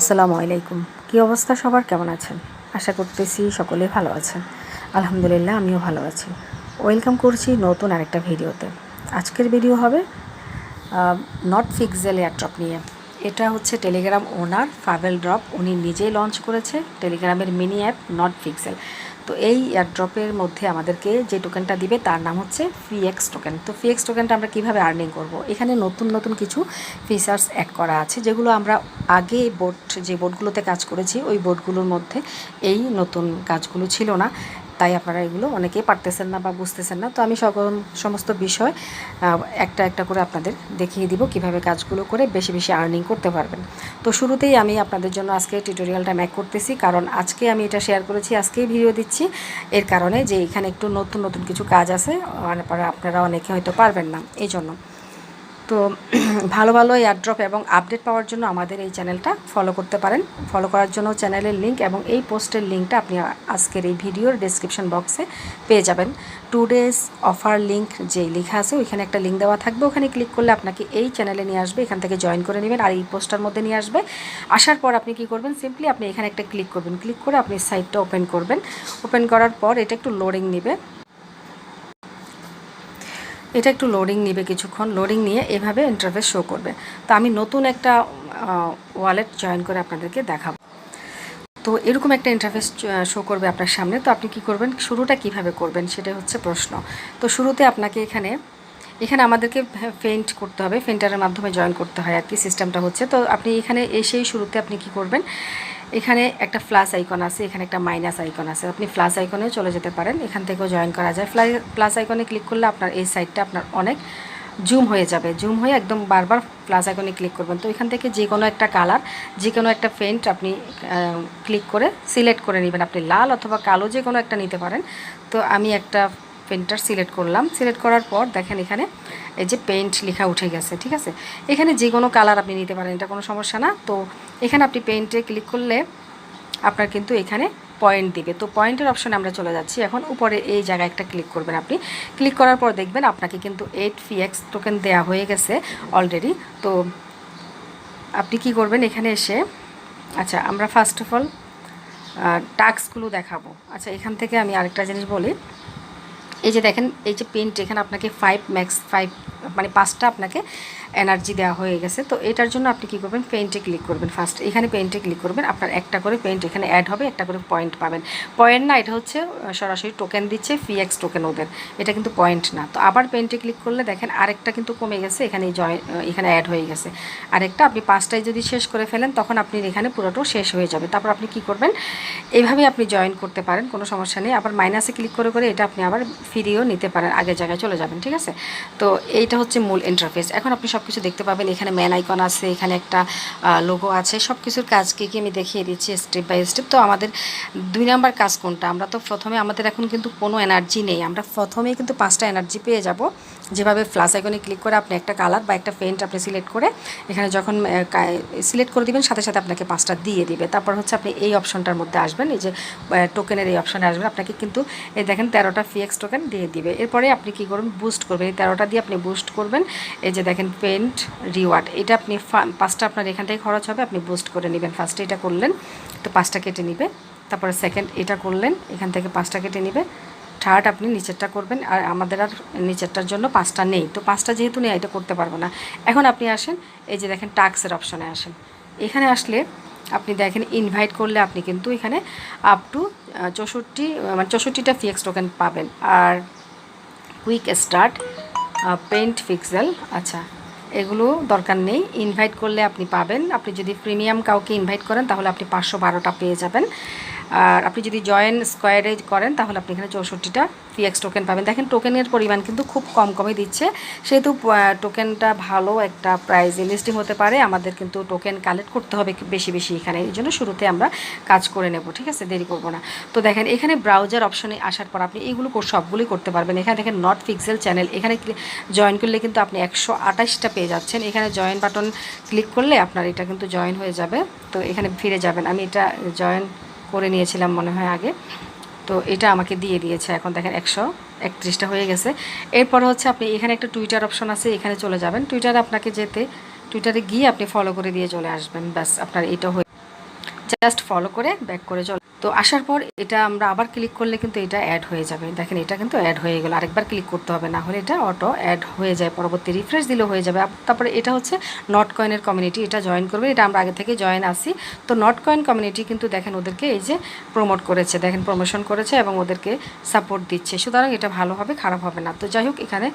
আসসালামু আলাইকুম। কি অবস্থা সবার? কেমন আছেন? আশা করতেছি সকলে ভালো আছেন। আলহামদুলিল্লাহ, আমিও ভালো আছি। ওয়েলকাম করছি নতুন আরেকটা ভিডিওতে। আজকের ভিডিও হবে নট ফিক্সেল এয়ারড্রপ নিয়ে। এটা হচ্ছে টেলিগ্রাম ওনার ফাভেল ড্রপ উনি নিজেই লঞ্চ করেছে টেলিগ্রামের মিনি অ্যাপ নট ফিক্সেল তো এই এয়ারড্রপের মধ্যে আমাদেরকে যে টোকেনটা দিবে তার নাম হচ্ছে ফিএক্স টোকেন তো ফিএক্স টোকেনটা আমরা কীভাবে আর্নিং করব? এখানে নতুন নতুন কিছু ফিচার্স অ্যাড করা আছে, যেগুলো আমরা আগে বোর্ড যে বোর্ডগুলোতে কাজ করেছি, ওই বোর্ডগুলোর মধ্যে এই নতুন কাজগুলো ছিল না। তাই আপনারা এগুলো অনেকেই পারতেছেন না বা বুঝতেছেন না। তো আমি সকল সমস্ত বিষয় একটা একটা করে আপনাদের দেখিয়ে দিব কীভাবে কাজগুলো করে বেশি বেশি আর্নিং করতে পারবেন। তো শুরুতেই আমি আপনাদের জন্য আজকে টিউটোরিয়ালটা ম্যাক করতেছি। কারণ আজকে আমি এটা শেয়ার করেছি, আজকেই ভিডিও দিচ্ছি। এর কারণে যে এখানে একটু নতুন নতুন কিছু কাজ আছে আর আপনারা অনেকে হয়তো পারবেন না। এই জন্য তো ভালো ভালো এয়ারড্রপ এবং আপডেট পাওয়ার জন্য আমাদের এই চ্যানেলটা ফলো করতে পারেন। ফলো করার জন্য চ্যানেলের লিঙ্ক এবং এই পোস্টের লিঙ্কটা আপনি আজকের এই ভিডিওর ডেসক্রিপশন বক্সে পেয়ে যাবেন। টু ডেজ অফার লিঙ্ক যেই লেখা আছে, ওইখানে একটা লিঙ্ক দেওয়া থাকবে। ওখানে ক্লিক করলে আপনাকে এই চ্যানেলে নিয়ে আসবে, এখান থেকে জয়েন করে নেবেন আর এই পোস্টার মধ্যে নিয়ে আসবে। আসার পর আপনি কি করবেন? সিম্পলি আপনি এখানে একটা ক্লিক করবেন। ক্লিক করে আপনি সাইটটা ওপেন করবেন। ওপেন করার পর এটা একটু লোডিং নেবে। এটা একটু লোডিং নেবে কিছুক্ষণ। লোডিং নিয়ে এভাবে ইন্টারফেস শো করবে। তো আমি নতুন একটা ওয়ালেট জয়েন করে আপনাদেরকে দেখাবো। তো এরকম একটা ইন্টারফেস শো করবে আপনার সামনে। তো আপনি কি করবেন? শুরুটা কীভাবে করবেন সেটা হচ্ছে প্রশ্ন। তো শুরুতে আপনাকে এখানে এখানে আমাদেরকে ফেন্ট করতে হবে। ফেন্টারের মাধ্যমে জয়েন করতে হয় আর কি। সিস্টেমটা হচ্ছে, তো আপনি এখানে এসেই শুরুতে আপনি কি করবেন? এখানে একটা প্লাস আইকন আছে, এখানে একটা মাইনাস আইকন আছে। আপনি প্লাস আইকনেও চলে যেতে পারেন, এখান থেকেও জয়েন করা যায়। প্লাস আইকনে ক্লিক করলে আপনার এই সাইটটা আপনার অনেক জুম হয়ে যাবে। জুম হয়ে একদম বারবার প্লাস আইকনে ক্লিক করবেন। তো এখান থেকে যে কোনো একটা কালার যে কোনো একটা পেন্ট আপনি ক্লিক করে সিলেক্ট করে নেবেন। আপনি লাল অথবা কালো যে কোনো একটা নিতে পারেন। তো আমি একটা পেন্টার সিলেক্ট করলাম। সিলেক্ট করার পর দেখেন এখানে এই যে পেন্ট লেখা উঠে গেছে, ঠিক আছে? এখানে যে কোনো কালার আপনি নিতে পারেন, এটা কোনো সমস্যা না। তো এখানে আপনি পেন্টে ক্লিক করলে আপনার কিন্তু এখানে পয়েন্ট দিবে। তো পয়েন্টের অপশানে আমরা চলে যাচ্ছি। এখন উপরে এই জায়গায় একটা ক্লিক করবেন আপনি। ক্লিক করার পর দেখবেন আপনাকে কিন্তু এইট ফিএক্স টোকেন দেওয়া হয়ে গেছে অলরেডি। তো আপনি কি করবেন এখানে এসে আচ্ছা আমরা ফার্স্ট অফ অল টাস্কগুলো দেখাবো। আচ্ছা এখান থেকে আমি আরেকটা জিনিস বলি। এই যে দেখেন এই যে পেন্ট এখানে আপনাকে ফাইভ ম্যাক্স ফাইভ মানে পাঁচটা আপনাকে এনার্জি দেওয়া হয়ে গেছে। তো এটার জন্য আপনি কী করবেন? পেন্টে ক্লিক করবেন ফার্স্ট এখানে পেন্টে ক্লিক করবেন। আপনার একটা করে পেন্ট এখানে অ্যাড হবে, একটা করে পয়েন্ট পাবেন। পয়েন্ট না, এটা হচ্ছে সরাসরি টোকেন দিচ্ছে ফিএক্স টোকেন ওদের। এটা কিন্তু পয়েন্ট না। তো আবার পেন্টে ক্লিক করলে দেখেন আরেকটা কিন্তু কমে গেছে, এখানে জয় এখানে অ্যাড হয়ে গেছে। আরেকটা আপনি পাঁচটায় যদি শেষ করে ফেলেন, তখন আপনি এখানে পুরোটাও শেষ হয়ে যাবে। তারপর আপনি কি করবেন? এইভাবে আপনি জয়েন করতে পারেন, কোনো সমস্যা নেই। আবার মাইনাসে ক্লিক করে করে এটা আপনি আবার ফিরিয়েও নিতে পারেন, আগের জায়গায় চলে যাবেন, ঠিক আছে? তো এইটা হচ্ছে মূল ইন্টারফেস এখন আপনি সব কিছু দেখতে পাবেন, এখানে ম্যান আইকন আছে, এখানে একটা লোগো আছে। সব কিছুর কাজকে কি কি আমি দেখিয়ে দিচ্ছি স্টেপ বাই স্টেপ তো আমাদের দুই নাম্বার কাজ কোনটা? আমরা তো প্রথমে, আমাদের এখন কিন্তু কোনো এনার্জি নেই। আমরা প্রথমেই কিন্তু পাঁচটা এনার্জি পেয়ে যাব। যেভাবে ফ্লাস আইকনে ক্লিক করে আপনি একটা কালার বা একটা পেন্ট আপনি সিলেক্ট করে, এখানে যখন সিলেক্ট করে দিবেন, সাথে সাথে আপনাকে পাঁচটা দিয়ে দিবে। তারপর হচ্ছে আপনি এই অপশনটার মধ্যে আসবেন। এই যে টোকেনের এই অপশনে আসবেন। আপনাকে কিন্তু, এই দেখেন তেরোটা ফিএক্স টোকেন দিয়ে দিবে। এরপরে আপনি কি করবেন বুস্ট করবেন। এই তেরোটা দিয়ে আপনি বুস্ট করবেন। এই যে দেখেন পেন্ট রিওয়ার্ড এটা আপনি পাঁচটা আপনার এখান থেকে খরচ হবে, আপনি বুস্ট করে নেবেন। ফার্স্টে এটা করলেন, তো পাঁচটা কেটে নিবে। তারপরে সেকেন্ড এটা করলেন, এখান থেকে পাঁচটা কেটে নিবে। থার্ড আপনি নিচেরটা করবেন, আর আমাদের আর নিচেরটার জন্য পাঁচটা নেই। তো পাঁচটা যেহেতু নেই, এটা করতে পারব না। এখন আপনি আসেন, এই যে দেখেন টাক্সের অপশনে আসেন। এখানে আসলে আপনি দেখেন ইনভাইট করলে আপনি কিন্তু এখানে আপ টু চৌষট্টি মানে চৌষট্টিটা ফিএক্স টোকেন পাবেন। আর কুইক স্টার্ট পেন্ট ফিক্সেল আচ্ছা এগুলো দরকার নেই। ইনভাইট করলে আপনি পাবেন। আপনি যদি প্রিমিয়াম কাউকে ইনভাইট করেন, তাহলে আপনি পাঁচশো বারোটা পেয়ে যাবেন। আর আপনি যদি জয়েন স্কোয়ারে করেন, তাহলে আপনি এখানে চৌষট্টিটা ফিএক্স টোকেন পাবেন। দেখেন টোকেনের পরিমাণ কিন্তু খুব কম কমই দিচ্ছে। সেহেতু টোকেনটা ভালো একটা প্রাইজ লিস্টিং হতে পারে। আমাদের কিন্তু টোকেন কালেক্ট করতে হবে বেশি বেশি এখানে। এই জন্য শুরুতে আমরা কাজ করে নেব, ঠিক আছে? দেরি করব না। তো দেখেন, এখানে ব্রাউজার অপশনে আসার পর আপনি এগুলো সবগুলোই করতে পারবেন। এখানে দেখেন নট পিক্সেল চ্যানেল এখানে জয়েন করলে কিন্তু আপনি একশো আঠাশটা পেয়ে যাচ্ছেন। এখানে জয়েন বাটন ক্লিক করলে আপনার এটা কিন্তু জয়েন হয়ে যাবে। তো এখানে ফিরে যাবেন। আমি এটা জয়েন করে নিয়েছিলাম মনে হয় আগে। তো এটা আমাকে দিয়ে দিয়েছে। এখন দেখেন একশো একত্রিশটা হয়ে গেছে। এরপর হচ্ছে আপনি এখানে একটা টুইটার অপশন আছে, এখানে চলে যাবেন। টুইটারে আপনাকে যেতে টুইটারে গিয়ে আপনি ফলো করে দিয়ে চলে আসবেন। ব্যাস, আপনার এটা হয়ে জাস্ট ফলো করে ব্যাক করে চল। তো আসার পর এটা আমরা আবার ক্লিক করলে কিন্তু এটা অ্যাড হয়ে যাবে। দেখেন এটা কিন্তু অ্যাড হয়ে গেল। আরেকবার ক্লিক করতে হবে, না হলে এটা অটো অ্যাড হয়ে যায়। পরবর্তী রিফ্রেশ দিলেও হয়ে যাবে। তারপরে এটা হচ্ছে নট কয়েনের কমিউনিটি এটা জয়েন করবে। এটা আমরা আগে থেকে জয়েন আসি তো নট কয়েন কমিউনিটি কিন্তু দেখেন ওদেরকে এই যে প্রমোট করেছে। দেখেন প্রমোশন করেছে এবং ওদেরকে সাপোর্ট দিচ্ছে। সুতরাং এটা ভালো হবে, খারাপ হবে না। তো যাই হোক, এখানে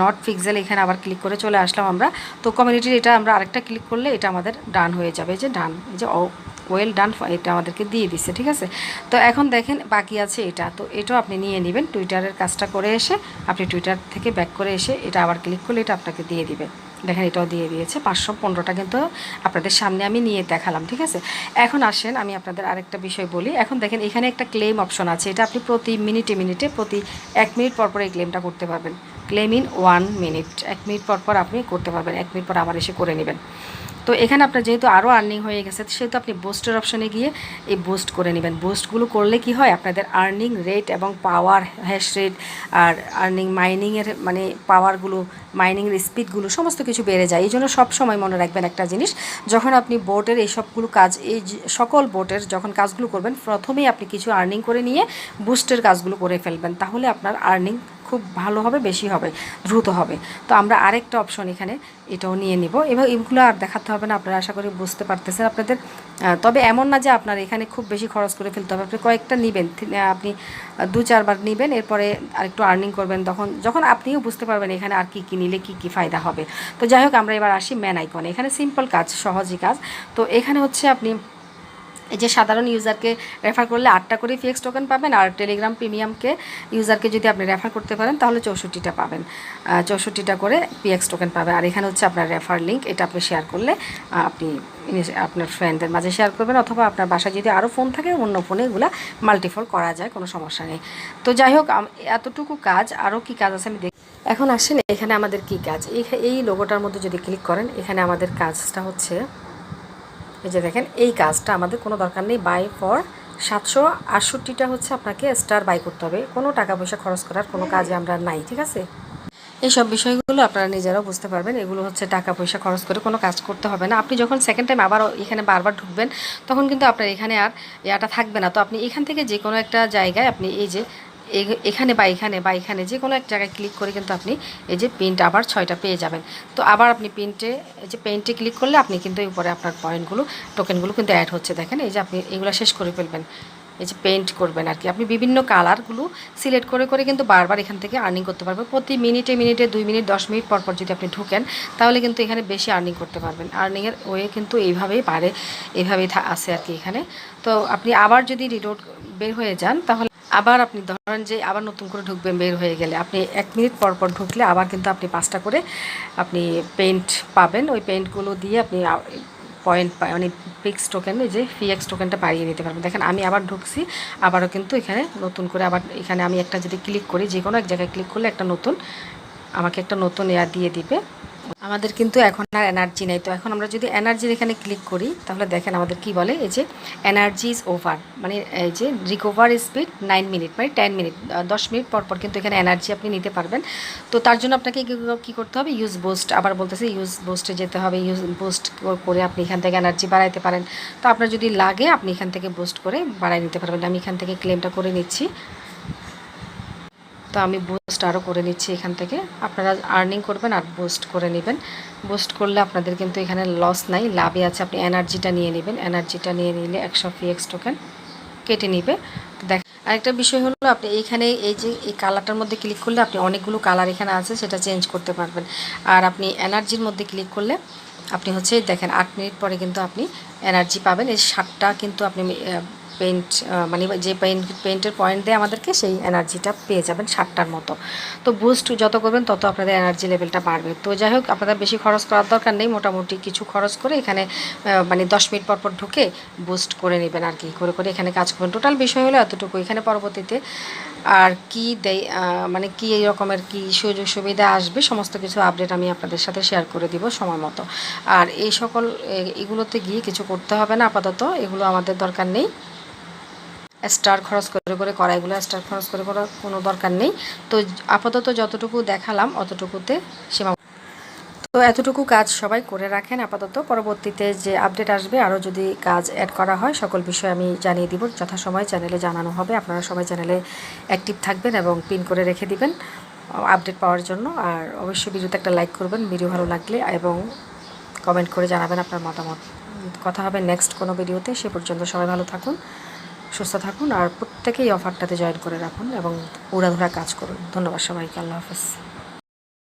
নট ফিক্সেল এখানে আবার ক্লিক করে চলে আসলাম আমরা। তো কমিউনিটির এটা আমরা আরেকটা ক্লিক করলে এটা আমাদের ডান হয়ে যাবে। যে ডান যে ওয়েল ডান এটা আমাদেরকে দিয়ে দিচ্ছে ঠিক আছে? তো এখন দেখেন বাকি আছে এটা। তো এটাও আপনি নিয়ে নেবেন, টুইটারের কাজটা করে এসে আপনি টুইটার থেকে ব্যাক করে এসে এটা আবার ক্লিক করলে এটা আপনাকে দিয়ে দিবে। দেখেন এটাও দিয়ে দিয়েছে, পাঁচশো পনেরোটা কিন্তু আপনাদের সামনে আমি নিয়ে দেখালাম, ঠিক আছে? এখন আসেন, আমি আপনাদের আরেকটা বিষয় বলি। এখন দেখেন এখানে একটা ক্লেম অপশন আছে, এটা আপনি প্রতি মিনিটে মিনিটে প্রতি এক মিনিট পর পর এই ক্লেমটা করতে পারবেন। ক্লেম ইন ওয়ান মিনিট, এক মিনিট পর পর আপনি করতে পারবেন, এক মিনিট পর আবার এসে করে নেবেন। তো এখানে আপনার যেহেতু আরও আর্নিং হয়ে গেছে, সেহেতু আপনি বুস্টের অপশনে গিয়ে এই বুস্ট করে নেবেন। বুস্টগুলো করলে কি হয়? আপনাদের আর্নিং রেট এবং পাওয়ার হ্যাশ রেট আর আর্নিং মাইনিংয়ের মানে পাওয়ারগুলো মাইনিংয়ের স্পিডগুলো সমস্ত কিছু বেড়ে যায়। এই জন্য সবসময় মনে রাখবেন একটা জিনিস, যখন আপনি বোটের এই সবগুলো কাজ, এই সকল বোটের যখন কাজগুলো করবেন, প্রথমেই আপনি কিছু আর্নিং করে নিয়ে বুস্টের কাজগুলো করে ফেলবেন। তাহলে আপনার আর্নিং খুব ভালো হবে, বেশি হবে, দ্রুত হবে। তো আমরা আরেকটা অপশন এখানে এটাও নিয়ে নিব। এবং এগুলো আর দেখাতে হবে না, আপনারা আশা করি বুঝতে পারতেছেন আপনাদের। তবে এমন না যে আপনার এখানে খুব বেশি খরচ করে ফেলতে হবে, আপনি কয়েকটা নেবেন। আপনি দু চারবার নেবেন, এরপরে আরেকটু আর্নিং করবেন। তখন, যখন আপনিও বুঝতে পারবেন এখানে আর কি কী নিলে কী কী ফায়দা হবে। তো যাই হোক, আমরা এবার আসি ম্যান আইকনে এখানে সিম্পল কাজ, সহজই কাজ। তো এখানে হচ্ছে আপনি এই যে সাধারণ ইউজারকে রেফার করলে আটটা করে ফিক্স টোকেন পাবেন আর টেলিগ্রাম প্রিমিয়ামকে ইউজারকে যদি আপনি রেফার করতে পারেন, তাহলে চৌষট্টিটা পাবেন। চৌষট্টিটা করে পিএক্স টোকেন পাবেন। আর এখানে হচ্ছে আপনার রেফার লিঙ্ক এটা আপনি শেয়ার করলে আপনি আপনার ফ্রেন্ডদের মাঝে শেয়ার করবেন অথবা আপনার বাসায় যদি আরও ফোন থাকে, অন্য ফোনে এগুলো মাল্টিফোল করা যায়, কোনো সমস্যা নেই। তো যাই হোক এতটুকু কাজ আরও কি কাজ আছে আমি দেখি এখন আসেন, এখানে আমাদের কি কাজ? এই লোগোটার মধ্যে যদি ক্লিক করেন, এখানে আমাদের কাজটা হচ্ছে এই যে দেখেন, এই কাজটা আমাদের কোনো দরকার নেই। বাই ফর সাতশো আটষট্টিটা হচ্ছে আপনাকে স্টার বাই করতে হবে। কোনো টাকা পয়সা খরচ করার কোনো কাজে আমরা নাই, ঠিক আছে? এইসব বিষয়গুলো আপনারা নিজেরাও বুঝতে পারবেন। এগুলো হচ্ছে টাকা পয়সা খরচ করে কোনো কাজ করতে হবে না। আপনি যখন সেকেন্ড টাইম আবার এখানে বারবার ঢুকবেন, তখন কিন্তু আপনার এখানে আর ইয়াটা থাকবে না। তো আপনি এখান থেকে যে কোনো একটা জায়গায় আপনি এই যে এখানে বা এখানে বা এখানে যে কোনো এক জায়গায় ক্লিক করে কিন্তু আপনি এই যে প্রিন্ট আবার ছয়টা পেয়ে যাবেন। তো আবার আপনি প্রিন্টে এই যে পেন্টে ক্লিক করলে আপনি কিন্তু এই উপরে আপনার পয়েন্টগুলো টোকেনগুলো কিন্তু অ্যাড হচ্ছে। দেখেন এই যে আপনি এগুলো শেষ করে ফেলবেন। এই যে পেন্ট করবেন আর কি। আপনি বিভিন্ন কালারগুলো সিলেক্ট করে করে কিন্তু বারবার এখান থেকে আর্নিং করতে পারবেন। প্রতি মিনিটে মিনিটে, দুই মিনিট, দশ মিনিট পর পর যদি আপনি ঢুকেন, তাহলে কিন্তু এখানে বেশি আর্নিং করতে পারবেন। আর্নিংয়ের ওয়ে কিন্তু এইভাবেই পারে এইভাবেই আছে আর কি এখানে। তো আপনি আবার যদি রিলোড বের হয়ে যান, তাহলে আবার আপনি ধরেন যে আবার নতুন করে ঢুকবেন, বের হয়ে গেলে। আপনি এক মিনিট পর পর ঢুকলে আবার কিন্তু আপনি পাঁচটা করে আপনি পেন্ট পাবেন। ওই পেন্টগুলো দিয়ে আপনি পয়েন্ট পায় মানে পিক্স টোকেন যে ফিএক্স টোকেনটা বাড়িয়ে নিতে পারবেন। দেখেন, আমি আবার ঢুকছি, আবারও কিন্তু এখানে নতুন করে আবার এখানে আমি একটা যদি ক্লিক করি যে কোনো এক জায়গায় ক্লিক করলে একটা নতুন, আমাকে একটা নতুন এয়ার দিয়ে দিবে। আমাদের কিন্তু এখন আর এনার্জি নেই। তো এখন আমরা যদি এনার্জির এখানে ক্লিক করি, তাহলে দেখেন আমাদের কি বলে? এই যে এনার্জি ইজ ওভার মানে এই যে রিকভার স্পিড নাইন মিনিট মানে টেন মিনিট দশ মিনিট পর পর কিন্তু এখানে এনার্জি আপনি নিতে পারবেন। তো তার জন্য আপনাকে কি- করতে হবে? ইউজ বুস্ট আবার বলতেছে ইউজ বুস্টে যেতে হবে। ইউজ বুস্ট করে আপনি এখান থেকে এনার্জি বাড়াইতে পারেন। তো আপনার যদি লাগে, আপনি এখান থেকে বুস্ট করে বাড়াই নিতে পারবেন। আমি এখান থেকে ক্লেমটা করে নিচ্ছি। তো আমি বুস্ট আরও করে নিচ্ছি এখান থেকে। আপনারা আর্নিং করবেন আর বুস্ট করে নেবেন। বুস্ট করলে আপনাদের কিন্তু এখানে লস নাই লাভে আছে। আপনি এনার্জিটা নিয়ে নেবেন। এনার্জিটা নিয়ে নিলে একশো ফিএক্স টোকেন কেটে নেবে। দেখ, আরেকটা বিষয় হলো আপনি এইখানে এই যে, এই কালারটার মধ্যে ক্লিক করলে আপনি অনেকগুলো কালার এখানে আছে, সেটা চেঞ্জ করতে পারবেন। আর আপনি এনার্জির মধ্যে ক্লিক করলে আপনি হচ্ছে, দেখেন আট মিনিট পরে কিন্তু আপনি এনার্জি পাবেন। এই সাতটা কিন্তু আপনি পেন্ট মানে যে পেন্ট পেন্টের পয়েন্ট দেয় আমাদেরকে, সেই এনার্জিটা পেয়ে যাবেন সাতটার মতো। তো বুস্ট যত করবেন, তত আপনাদের এনার্জি লেভেলটা বাড়বে। তো যাই হোক, আপনাদের বেশি খরচ করার দরকার নেই, মোটামুটি কিছু খরচ করে এখানে মানে দশ মিনিট পর পর ঢুকে বুস্ট করে নেবেন আর কি, করে করে এখানে কাজ করবেন। টোটাল বিষয় হলো এতটুকু এখানে পরবর্তীতে। আর কি দেয় মানে কি এই রকমের কি সুযোগ সুবিধা আসবে, সমস্ত কিছু আপডেট আমি আপনাদের সাথে শেয়ার করে দিব সময় মতো। আর এই সকল এগুলোতে গিয়ে কিছু করতে হবে না, আপাতত এগুলো আমাদের দরকার নেই। স্টার খরচ করে করে, কড়াইগুলো স্টার খরচ করে করার কোনো দরকার নেই। তো আপাতত যতটুকু দেখালাম, অতটুকুতে সীমা তো এতটুকু কাজ সবাই করে রাখেন আপাতত। পরবর্তীতে যে আপডেট আসবে, আরও যদি কাজ অ্যাড করা হয়, সকল বিষয় আমি জানিয়ে দিব। যথাসময় চ্যানেলে জানানো হবে। আপনারা সবাই চ্যানেলে অ্যাক্টিভ থাকবেন এবং পিন করে রেখে দিবেন আপডেট পাওয়ার জন্য। আর অবশ্যই ভিডিওতে একটা লাইক করবেন ভিডিও ভালো লাগলে, এবং কমেন্ট করে জানাবেন আপনার মতামত। কথা হবে নেক্সট কোনো ভিডিওতে সে পর্যন্ত সবাই ভালো থাকুন। সুস্থ থাকুন আর প্রত্যেকেই অফারটাতে জয়েন করে রাখুন এবং উড়াধুরা কাজ করুন। ধন্যবাদ সবাইকে, আল্লাহ হাফেজ।